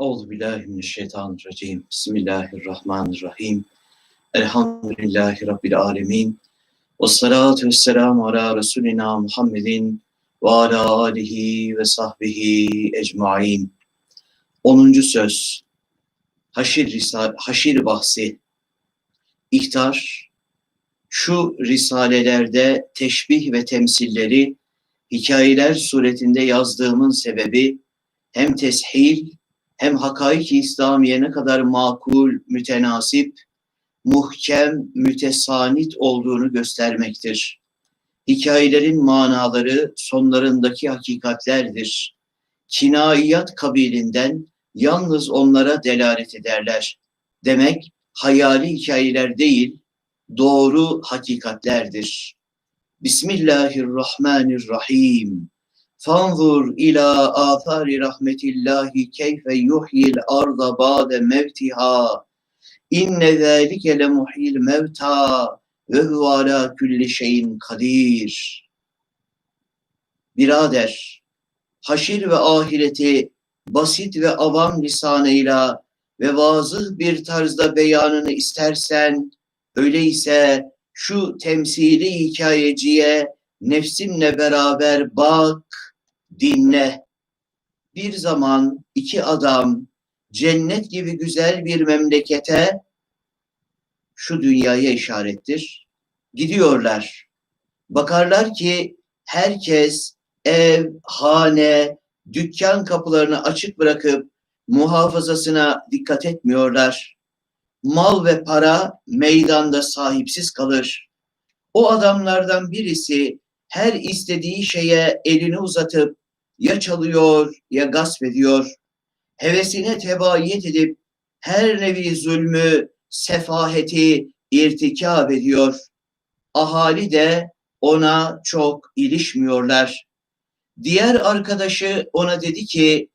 Euzu billahi mineşşeytanirracim. Bismillahirrahmanirrahim. Elhamdülillahi rabbil alamin. Ve salatu vesselamu ala Resulina Muhammedin ve ala alihi ve sahbihi ecmain. 10. söz. Haşir, risal haşir bahsi. İhtar, şu risalelerde teşbih ve temsilleri hikayeler suretinde yazdığımın sebebi hem teshil hem hakaik-i İslamiye ne kadar makul, mütenasip, muhkem, mütesanit olduğunu göstermektir. Hikayelerin manaları sonlarındaki hakikatlerdir. Kinaiyat kabilinden yalnız onlara delalet ederler. Demek hayali hikayeler değil, doğru hakikatlerdir. Bismillahirrahmanirrahim. Fanzur ila athari rahmetillahi keyfe yuhyil arda ba'de mevtiha. İnne zâlike le muhyil mevta ve huve ala kulli şeyin kadir. Birader, haşir ve ahireti basit ve avam lisanıyla ve vazıh bir tarzda beyanını istersen, öyleyse şu temsili hikayeciye nefsinle beraber bak, dinle. Bir zaman iki adam cennet gibi güzel bir memlekete şu dünyaya işarettir. Gidiyorlar. Bakarlar ki herkes ev, hane, dükkan kapılarını açık bırakıp muhafazasına dikkat etmiyorlar. Mal ve para meydanda sahipsiz kalır. O adamlardan birisi her istediği şeye elini uzatıp ya çalıyor ya gasp ediyor. Hevesine tebayet edip her nevi zulmü, sefaheti irtikab ediyor. Ahali de ona çok ilişmiyorlar. Diğer arkadaşı ona dedi ki,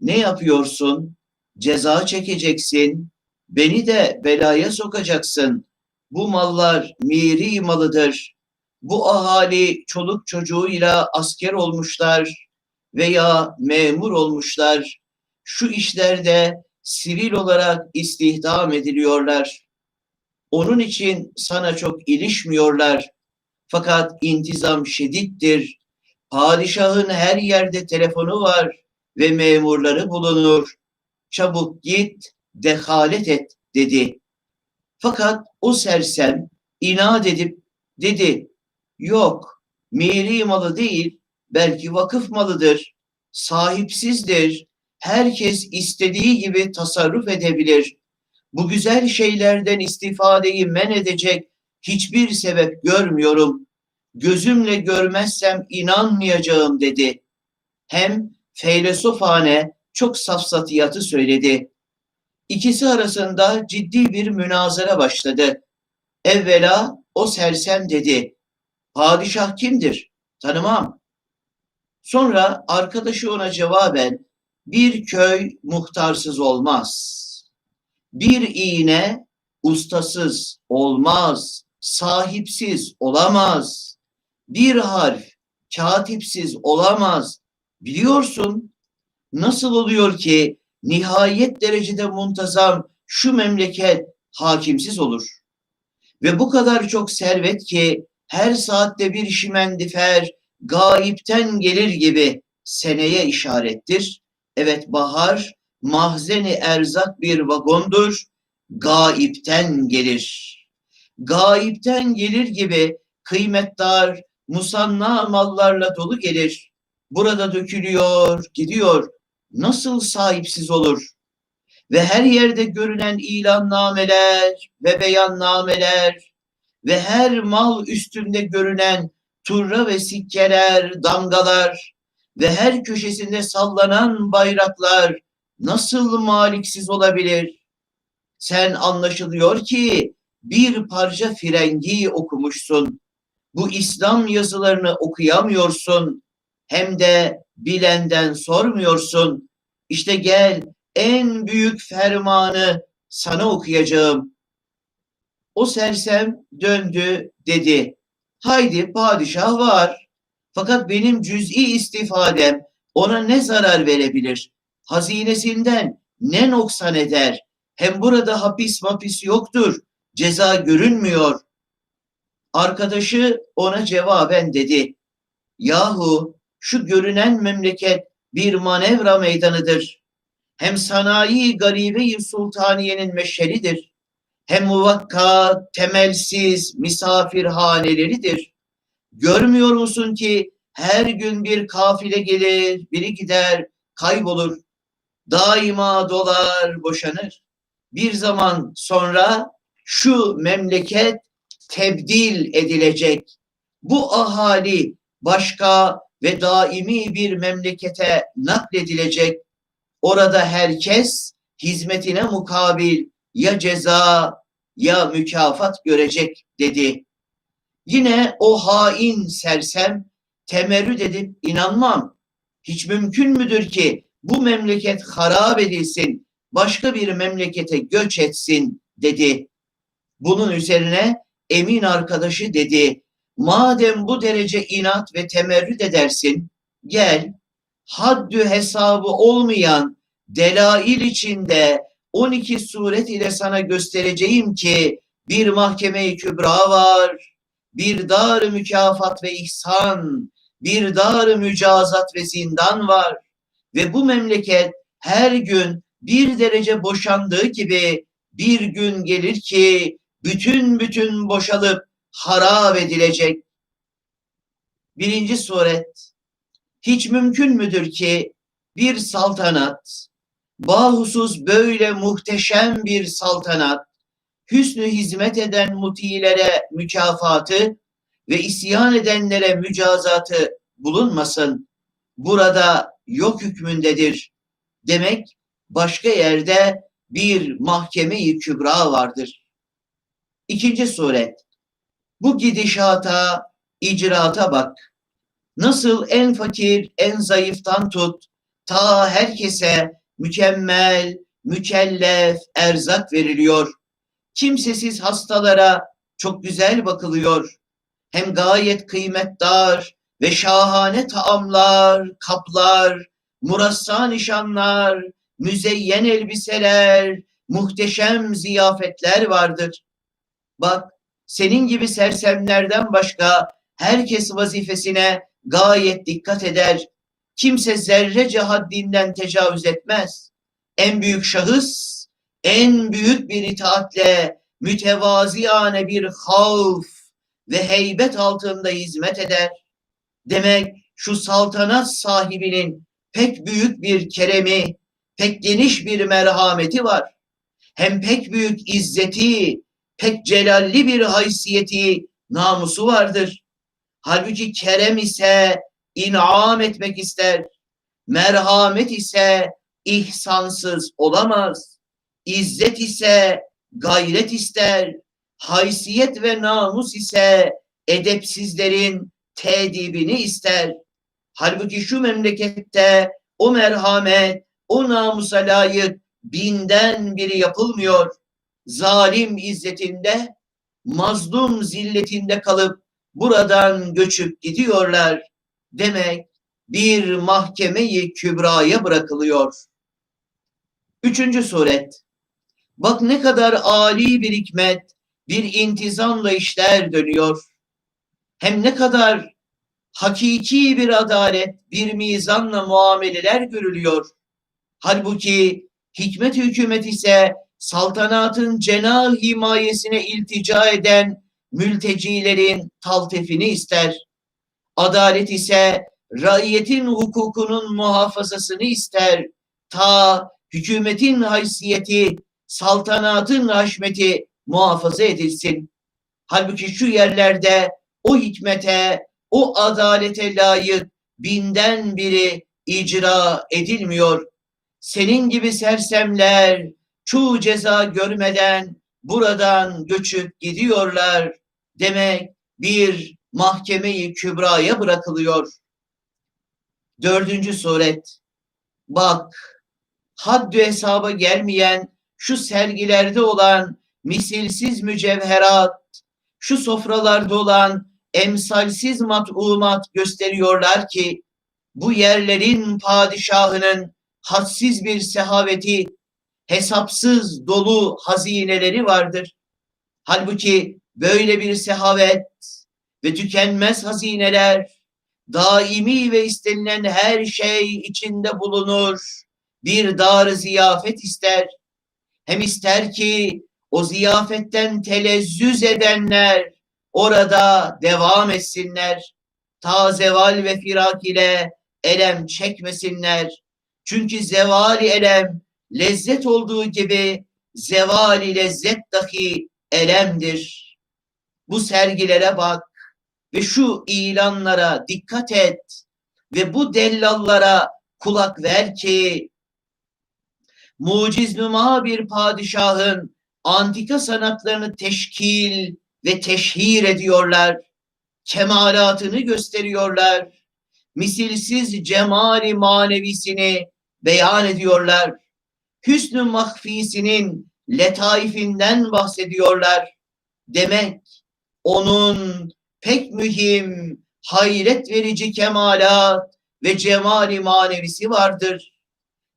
ne yapıyorsun? Ceza çekeceksin. Beni de belaya sokacaksın. Bu mallar miri malıdır. Bu ahali çoluk çocuğuyla asker olmuşlar veya memur olmuşlar. Şu işlerde sivil olarak istihdam ediliyorlar. Onun için sana çok ilişmiyorlar. Fakat intizam şedittir. Padişahın her yerde telefonu var ve memurları bulunur. Çabuk git, dehalet et dedi. Fakat o sersem inat edip dedi, yok miri malı değil, belki vakıf malıdır, sahipsizdir, herkes istediği gibi tasarruf edebilir. Bu güzel şeylerden istifadeyi men edecek hiçbir sebep görmüyorum. Gözümle görmezsem inanmayacağım dedi. Hem feylesofane çok safsatiyatı söyledi. İkisi arasında ciddi bir münazara başladı. Evvela o sersem dedi. Padişah kimdir? Tanımam. Sonra arkadaşı ona cevaben bir köy muhtarsız olmaz. Bir iğne ustasız olmaz, sahipsiz olamaz. Bir harf katipsiz olamaz. Biliyorsun nasıl oluyor ki nihayet derecede muntazam şu memleket hakimsiz olur. Ve bu kadar çok servet ki her saatte bir şimendifer gayipten gelir gibi seneye işarettir. Evet bahar mahzeni erzak bir vagondur, gayipten gelir. Gayipten gelir gibi kıymetdar, musanna mallarla dolu gelir. Burada dökülüyor, gidiyor. Nasıl sahipsiz olur? Ve her yerde görünen ilannameler ve beyannameler ve her mal üstünde görünen turra ve sikkeler, damgalar ve her köşesinde sallanan bayraklar nasıl maliksiz olabilir? Sen anlaşılıyor ki bir parça frengi okumuşsun. Bu İslam yazılarını okuyamıyorsun. Hem de bilenden sormuyorsun. İşte gel en büyük fermanı sana okuyacağım. O sersem döndü dedi. Haydi padişah var. Fakat benim cüz'i istifadem ona ne zarar verebilir? Hazinesinden ne noksan eder? Hem burada hapis mapis yoktur, ceza görünmüyor. Arkadaşı ona cevaben dedi, yahu şu görünen memleket bir manevra meydanıdır. Hem sanayi garibe-i sultaniyenin meşheridir. Hem muvakka, temelsiz misafirhaneleridir. Görmüyor musun ki her gün bir kafile gelir, biri gider, kaybolur. Daima dolar, boşanır. Bir zaman sonra şu memleket tebdil edilecek. Bu ahali başka ve daimi bir memlekete nakledilecek. Orada herkes hizmetine mukabil ya ceza ya mükafat görecek dedi. Yine o hain sersem temerrüt edip inanmam. Hiç mümkün müdür ki bu memleket harap edilsin, başka bir memlekete göç etsin dedi. Bunun üzerine emin arkadaşı dedi, madem bu derece inat ve temerrüt edersin, gel, haddü hesabı olmayan delail içinde 12 suret ile sana göstereceğim ki bir mahkeme-i kübra var, bir dar mükafat ve ihsan, bir dar mücazat ve zindan var ve bu memleket her gün bir derece boşandığı gibi bir gün gelir ki bütün bütün boşalıp harap edilecek. Birinci suret, hiç mümkün müdür ki bir saltanat, bahusuz böyle muhteşem bir saltanat, hüsnü hizmet eden mutilere mükafatı ve isyan edenlere mücazatı bulunmasın. Burada yok hükmündedir. Demek başka yerde bir mahkeme-i kübra vardır. İkinci suret. Bu gidişata, icraata bak. Nasıl en fakir, en zayıftan tut, ta herkese mükemmel, mükellef erzak veriliyor. Kimsesiz hastalara çok güzel bakılıyor. Hem gayet kıymetdar ve şahane taamlar, kaplar, murassa nişanlar, müzeyyen elbiseler, muhteşem ziyafetler vardır. Bak, senin gibi sersemlerden başka herkes vazifesine gayet dikkat eder. Kimse zerrece haddinden tecavüz etmez. En büyük şahıs, en büyük bir itaatle mütevaziyane bir havf ve heybet altında hizmet eder. Demek şu saltanat sahibinin pek büyük bir keremi, pek geniş bir merhameti var. Hem pek büyük izzeti, pek celalli bir haysiyeti, namusu vardır. Halbuki kerem ise inam etmek ister. Merhamet ise ihsansız olamaz. İzzet ise gayret ister. Haysiyet ve namus ise edepsizlerin tedibini ister. Halbuki şu memlekette o merhamet, o namusa layık binden biri yapılmıyor. Zalim izzetinde, mazlum zilletinde kalıp buradan göçüp gidiyorlar. Demek bir mahkemeyi kübraya bırakılıyor. Üçüncü suret. Bak ne kadar âli bir hikmet, bir intizamla işler dönüyor. Hem ne kadar hakiki bir adalet, bir mizanla muameleler görülüyor. Halbuki hikmet hükümet ise saltanatın cenah himayesine iltica eden mültecilerin taltefini ister. Adalet ise raiyetin hukukunun muhafazasını ister. Ta hükümetin haysiyeti, saltanatın haşmeti muhafaza edilsin. Halbuki şu yerlerde o hikmete, o adalete layık binden biri icra edilmiyor. Senin gibi sersemler çoğu ceza görmeden buradan göçüp gidiyorlar. Demek bir mahkemeyi kübraya bırakılıyor. Dördüncü suret. Bak, haddü hesaba gelmeyen şu sergilerde olan misilsiz mücevherat, şu sofralarda olan emsalsiz mat'umat gösteriyorlar ki bu yerlerin padişahının hadsiz bir sehaveti hesapsız dolu hazineleri vardır. Halbuki böyle bir sehavet ve tükenmez hazineler daimi ve istenilen her şey içinde bulunur. Bir dar ziyafet ister. Hem ister ki o ziyafetten telezzüz edenler orada devam etsinler. Ta zeval ve firak ile elem çekmesinler. Çünkü zevali elem lezzet olduğu gibi zevali lezzet dahi elemdir. Bu sergilere bak ve şu ilanlara dikkat et ve bu dellallara kulak ver ki muciz bir padişahın antika sanatlarını teşkil ve teşhir ediyorlar. Kemalatını gösteriyorlar. Misilsiz cemali manevisini beyan ediyorlar. Hüsnü mahfisinin letaifinden bahsediyorlar. Demek onun pek mühim, hayret verici kemalat ve cemali manevisi vardır.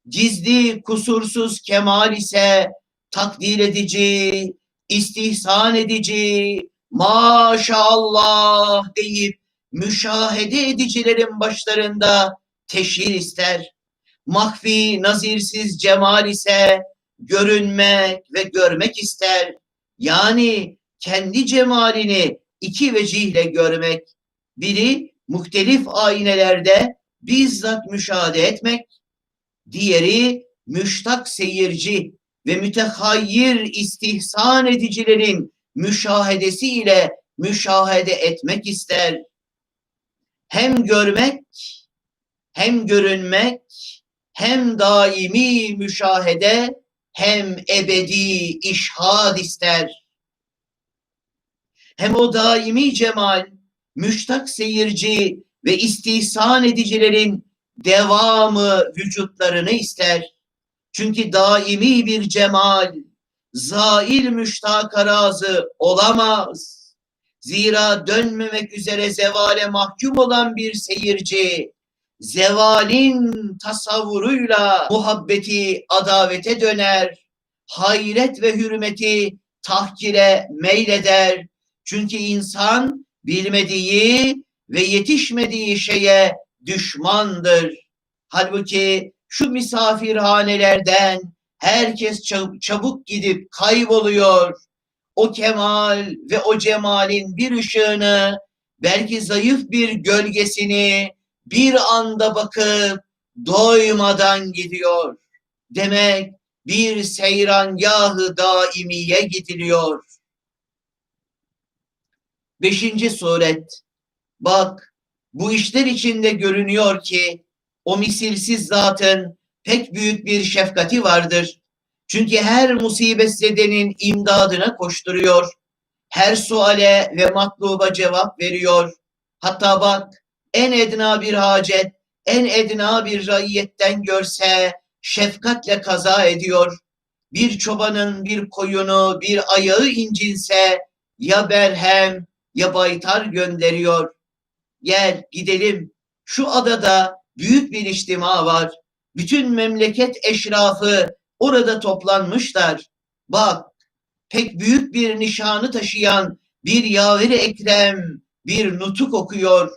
Gizli, kusursuz kemal ise takdir edici, istihsan edici, maşallah deyip müşahede edicilerin başlarında teşhir ister. Mahfi, nazirsiz cemal ise görünmek ve görmek ister. Yani kendi cemalini iki vecihle görmek. Biri muhtelif aynelerde bizzat müşahede etmek. Diğeri müştak seyirci ve mütehayyir istihsan edicilerin müşahedesiyle müşahede etmek ister. Hem görmek, hem görünmek, hem daimi müşahede, hem ebedi işhad ister. Hem o daimi cemal, müştak seyirci ve istihsan edicilerin devamı vücutlarını ister. Çünkü daimi bir cemal, zail müştaka razı olamaz. Zira dönmemek üzere zevale mahkum olan bir seyirci, zevalin tasavvuruyla muhabbeti adavete döner, hayret ve hürmeti tahkire meyleder. Çünkü insan bilmediği ve yetişmediği şeye düşmandır. Halbuki şu misafirhanelerden herkes çabuk gidip kayboluyor. O kemal ve o cemalin bir ışığını, belki zayıf bir gölgesini bir anda bakıp doymadan gidiyor. Demek bir seyrangahı daimiye gidiliyor. Beşinci suret. Bak bu işler içinde görünüyor ki o misilsiz zatın pek büyük bir şefkati vardır. Çünkü her musibet zedenin imdadına koşturuyor. Her suale ve matluba cevap veriyor. Hatta bak en edna bir hacet, en edna bir raiyetten görse şefkatle kaza ediyor. Bir çobanın bir koyunu, bir ayağı incinse ya berhem ya baytar gönderiyor. Gel gidelim. Şu adada büyük bir içtima var. Bütün memleket eşrafı orada toplanmışlar. Bak pek büyük bir nişanı taşıyan bir yaveri ekrem bir nutuk okuyor.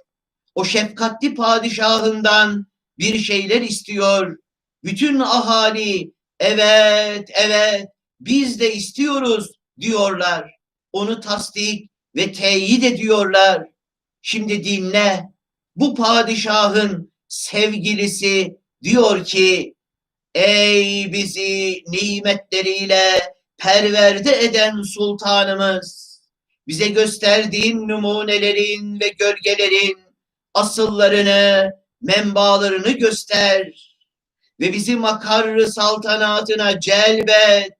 O şefkatli padişahından bir şeyler istiyor. Bütün ahali evet evet biz de istiyoruz diyorlar. Onu tasdik ve teyit ediyorlar. Şimdi dinle bu padişahın sevgilisi diyor ki ey bizi nimetleriyle perverde eden sultanımız bize gösterdiğin numunelerin ve gölgelerin asıllarını, menbalarını göster ve bizi makarrı saltanatına celbet.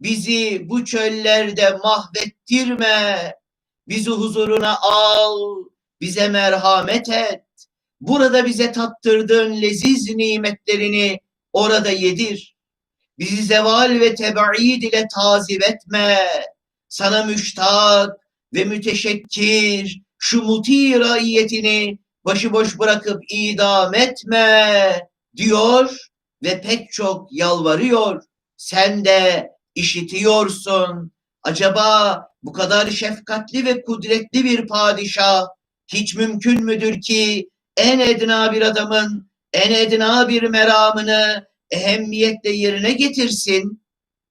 Bizi bu çöllerde mahvettirme. Bizi huzuruna al, bize merhamet et. Burada bize tattırdığın leziz nimetlerini orada yedir. Bizi zeval ve tebaid ile tazip etme. Sana müştak ve müteşekkir şu muti raiyetini başıboş bırakıp idam etme diyor ve pek çok yalvarıyor. sen de işitiyorsun. Acaba bu kadar şefkatli ve kudretli bir padişah hiç mümkün müdür ki en edna bir adamın en edna bir meramını ehemmiyetle yerine getirsin?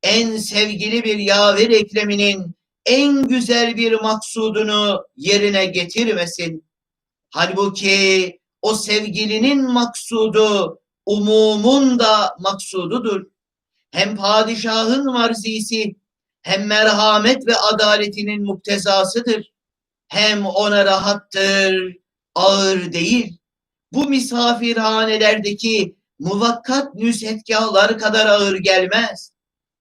En sevgili bir yaver ekleminin en güzel bir maksudunu yerine getirmesin. Halbuki o sevgilinin maksudu umumun da maksududur. Hem padişahın marzisi hem merhamet ve adaletinin muktezasıdır. Hem ona rahattır, ağır değil. Bu misafirhanelerdeki muvakkat nüshetgahlar kadar ağır gelmez.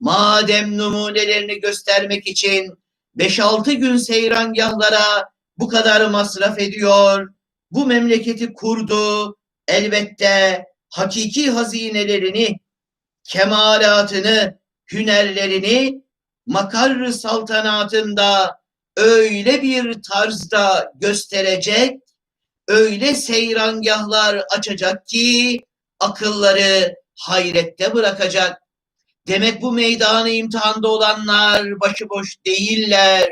Madem numunelerini göstermek için 5-6 gün seyrangahlara bu kadar masraf ediyor, bu memleketi kurdu, elbette hakiki hazinelerini, kemalatını, hünerlerini makar saltanatında öyle bir tarzda gösterecek, öyle seyrangahlar açacak ki akılları hayrette bırakacak. Demek bu meydanı imtihanda olanlar başıboş değiller.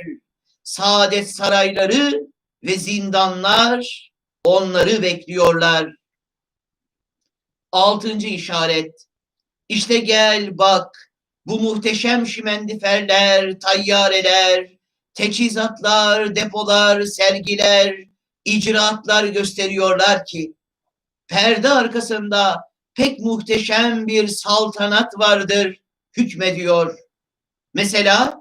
Saadet sarayları ve zindanlar onları bekliyorlar. Altıncı işaret. İşte gel bak bu muhteşem şimendiferler, tayyareler, teçhizatlar, depolar, sergiler, icraatlar gösteriyorlar ki perde arkasında pek muhteşem bir saltanat vardır, hükmediyor. Mesela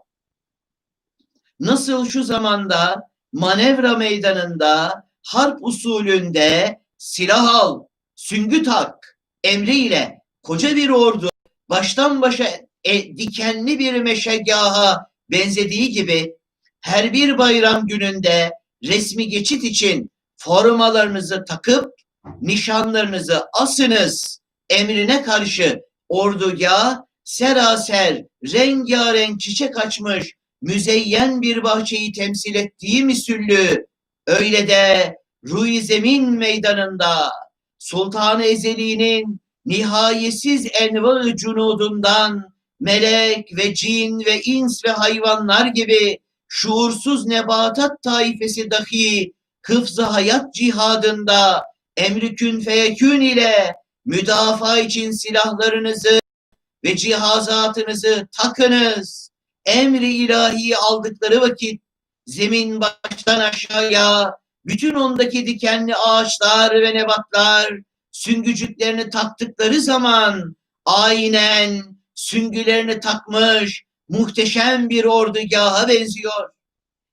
nasıl şu zamanda manevra meydanında harp usulünde silah al, süngü tak emriyle koca bir ordu baştan başa e, dikenli bir meşeggaha benzediği gibi her bir bayram gününde resmi geçit için formalarınızı takıp nişanlarınızı asınız emrine karşı orduya seraser rengarenk çiçek açmış müzeyyen bir bahçeyi temsil ettiği misüllü öyle de Ruy Zemin meydanında Sultan-ı Ezeli'nin nihayetsiz enva cunudundan melek ve cin ve ins ve hayvanlar gibi şuursuz nebatat taifesi dahi hıfzı hayat cihadında emri kün feyekün ile müdafaa için silahlarınızı ve cihazatınızı takınız. Emri ilahi aldıkları vakit zemin baştan aşağıya bütün ondaki dikenli ağaçlar ve nebatlar süngücüklerini taktıkları zaman aynen süngülerini takmış muhteşem bir ordugaha benziyor.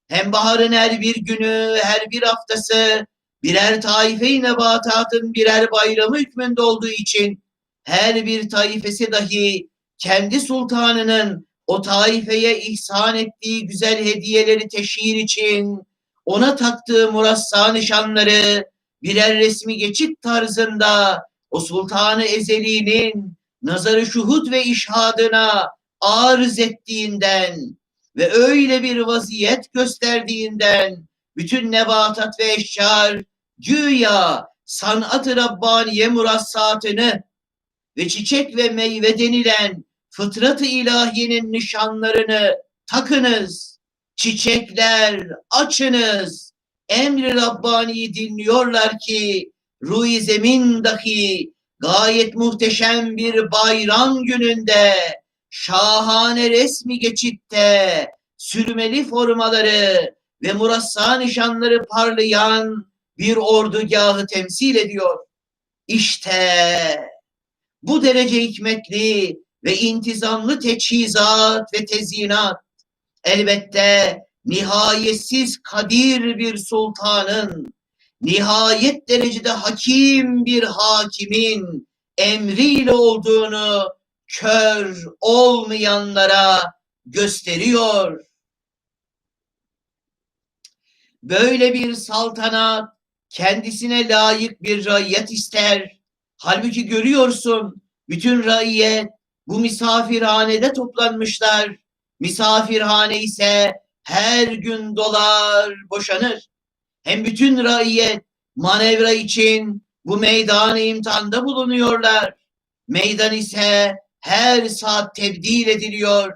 Hem baharın her bir günü, her bir haftası birer taife-i nebatatın birer bayramı hükmünde olduğu için her bir taifesi dahi kendi sultanının o taifeye ihsan ettiği güzel hediyeleri teşhir için ona taktığı murassa nişanları birer resmi geçit tarzında o sultanı ezeliğinin nazarı şuhud ve işhadına arız ettiğinden ve öyle bir vaziyet gösterdiğinden bütün nebatat ve eşyar güya sanat-ı Rabbaniye murassatını ve çiçek ve meyve denilen fıtrat-ı ilahiyenin nişanlarını takınız. Çiçekler açınız. Emri Rabbani'yi dinliyorlar ki ruh zemin dahi gayet muhteşem bir bayram gününde şahane resmi geçitte sürmeli formaları ve murassa nişanları parlayan bir ordugahı temsil ediyor. İşte bu derece hikmetli ve intizamlı teçhizat ve tezyinat elbette nihayetsiz kadir bir sultanın, nihayet derecede hakim bir hakimin emriyle olduğunu kör olmayanlara gösteriyor. Böyle bir saltanat kendisine layık bir raiyet ister. Halbuki görüyorsun bütün raiyet bu misafirhanede toplanmışlar. Misafirhane ise her gün dolar, boşanır. Hem bütün raiyet manevra için bu meydanı imtihanda bulunuyorlar. Meydan ise her saat tebdil ediliyor.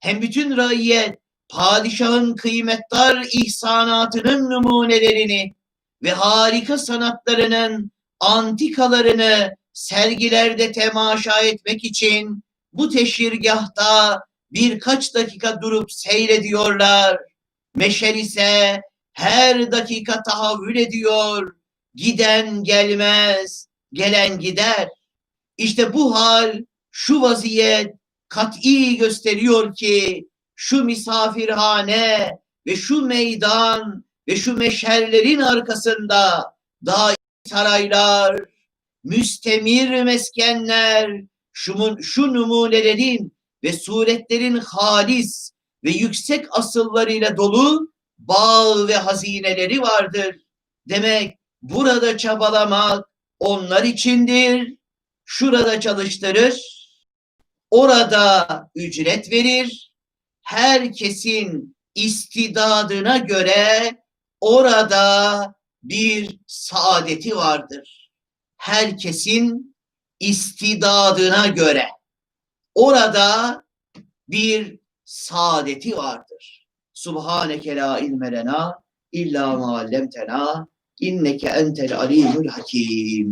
Hem bütün raiyet padişahın kıymetdar ihsanatının numunelerini ve harika sanatlarının antikalarını sergilerde temaşa etmek için bu teşhirgahta birkaç dakika durup seyrediyorlar. Meşer ise her dakika tahavvül ediyor. Giden gelmez, gelen gider. İşte bu hal, şu vaziyet kat'i gösteriyor ki şu misafirhane ve şu meydan ve şu meşerlerin arkasında daim saraylar, müstemir meskenler, şu, şu numunelerin ve suretlerin halis ve yüksek asıllarıyla dolu bağ ve hazineleri vardır. Demek burada çabalamak onlar içindir. Şurada çalıştırır, orada ücret verir. Herkesin istidadına göre orada bir saadeti vardır. Herkesin istidadına göre orada bir saadeti vardır. Subhaneke la ilme lena illa ma allamtena inneke entel alimul hakim.